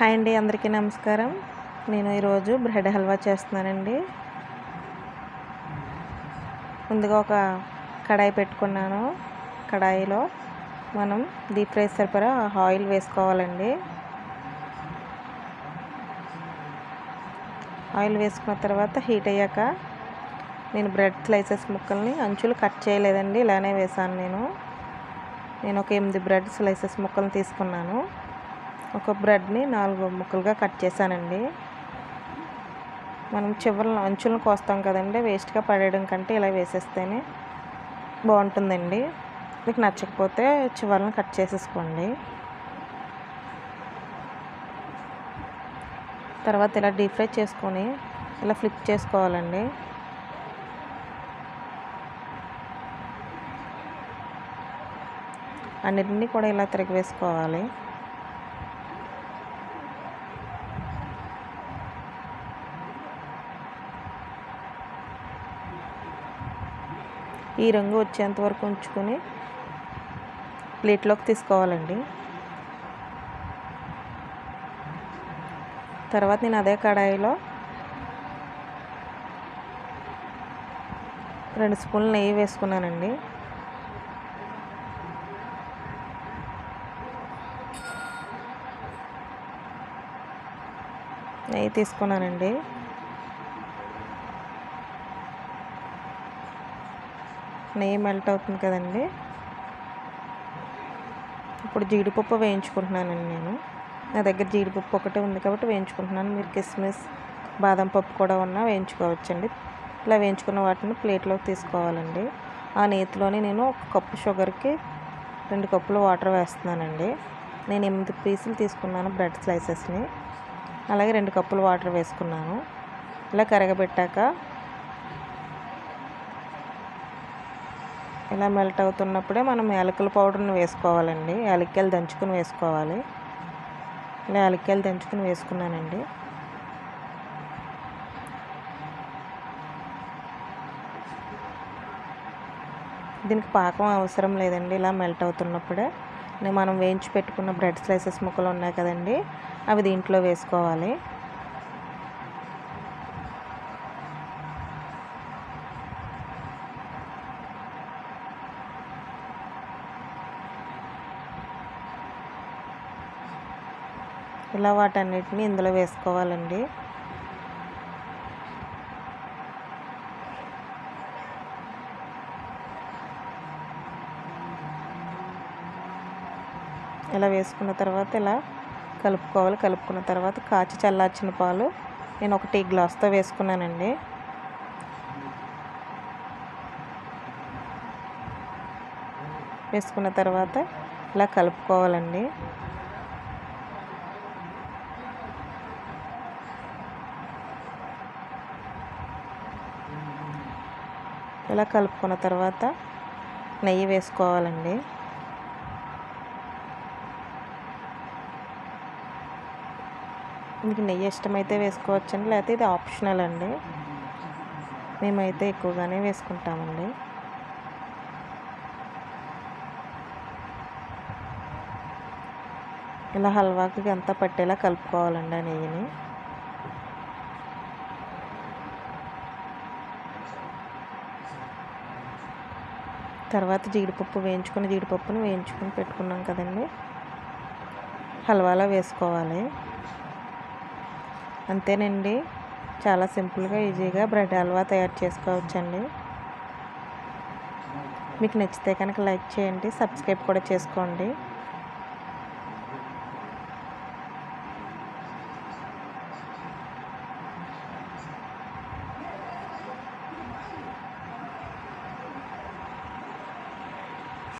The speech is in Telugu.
హాయ్ అండి అందరికీ నమస్కారం. నేను ఈరోజు బ్రెడ్ హల్వా చేస్తున్నానండి. ముందుగా ఒక కడాయి పెట్టుకున్నాను. కడాయిలో మనం డీప్ ఫ్రై సరిపడా ఆయిల్ వేసుకోవాలండి. ఆయిల్ వేసుకున్న తర్వాత హీట్ అయ్యాక నేను బ్రెడ్ స్లైసెస్ ముక్కల్ని అంచులు కట్ చేయలేదండి ఇలానే వేసాను నేను. నేను ఒక ఎనిమిది బ్రెడ్ స్లైసెస్ ముక్కలు తీసుకున్నాను. ఒక బ్రెడ్ని నాలుగు ముక్కలుగా కట్ చేశానండి. మనం చివరిలో అంచులను కోస్తాం కదండి వేస్ట్గా పడేయడం కంటే ఇలా వేసేస్తేనే బాగుంటుందండి. మీకు నచ్చకపోతే చివరిని కట్ చేసేసుకోండి. తర్వాత ఇలా డీప్ ఫ్రై చేసుకొని ఇలా ఫ్లిప్ చేసుకోవాలండి. అన్నిటినీ కూడా ఇలా తిరిగి వేసుకోవాలి. ఈ రంగు వచ్చేంత వరకు ఉంచుకొని ప్లేట్లోకి తీసుకోవాలండి. తర్వాత నేను అదే కడాయిలో రెండు స్పూన్లు నెయ్యి వేసుకున్నానండి. నెయ్యి తీసుకున్నానండి. నెయ్యి మెల్ట్ అవుతుంది కదండి. ఇప్పుడు జీడిపప్పు వేయించుకుంటున్నానండి నేను. నా దగ్గర జీడిపప్పు ఒకటే ఉంది కాబట్టి వేయించుకుంటున్నాను. మీరు కిస్మిస్ బాదం పప్పు కూడా ఉన్నా వేయించుకోవచ్చండి. ఇలా వేయించుకున్న వాటిని ప్లేట్లోకి తీసుకోవాలండి. ఆ నేతిలోనే నేను ఒక కప్పు షుగర్కి రెండు కప్పులు వాటర్ వేస్తున్నానండి. నేను ఎనిమిది పీసులు తీసుకున్నాను బ్రెడ్ స్లైసెస్ని. అలాగే రెండు కప్పులు వాటర్ వేసుకున్నాను. ఇలా కరగబెట్టాక ఇలా మెల్ట్ అవుతున్నప్పుడే మనం యాలకుల పౌడర్ని వేసుకోవాలండి. యాలక్కాయలు దంచుకుని వేసుకోవాలి. ఇలా యాలక్కాయలు దంచుకుని వేసుకున్నానండి. దీనికి పాకం అవసరం లేదండి. ఇలా మెల్ట్ అవుతున్నప్పుడే మనం వేయించి పెట్టుకున్న బ్రెడ్ స్లైసెస్ ముక్కలు ఉన్నాయి కదండి. అవి దీంట్లో వేసుకోవాలి. ఇలా వాటన్నిటిని ఇందులో వేసుకోవాలండి. ఇలా వేసుకున్న తర్వాత ఇలా కలుపుకోవాలి. కలుపుకున్న తర్వాత కాచి చల్లార్చిన పాలు నేను ఒక టీ గ్లాస్తో వేసుకున్నానండి. వేసుకున్న తర్వాత ఇలా కలుపుకోవాలండి. ఇలా కలుపుకున్న తర్వాత నెయ్యి వేసుకోవాలండి. మీకు నెయ్యి ఇష్టమైతే వేసుకోవచ్చండి లేకపోతే ఇది ఆప్షనల్ అండి. మేమైతే ఎక్కువగానే వేసుకుంటామండి. ఇలా హల్వాకి అంతా పట్టేలా కలుపుకోవాలండి ఆ నెయ్యిని. తర్వాత జీడిపప్పు వేయించుకుని జీడిపప్పును వేయించుకొని పెట్టుకున్నాం కదండి. హల్వాలో వేసుకోవాలి. అంతేనండి. చాలా సింపుల్గా ఈజీగా బ్రెడ్ హల్వా తయారు చేసుకోవచ్చండి. మీకు నచ్చితే కనుక లైక్ చేయండి సబ్స్క్రైబ్ కూడా చేసుకోండి.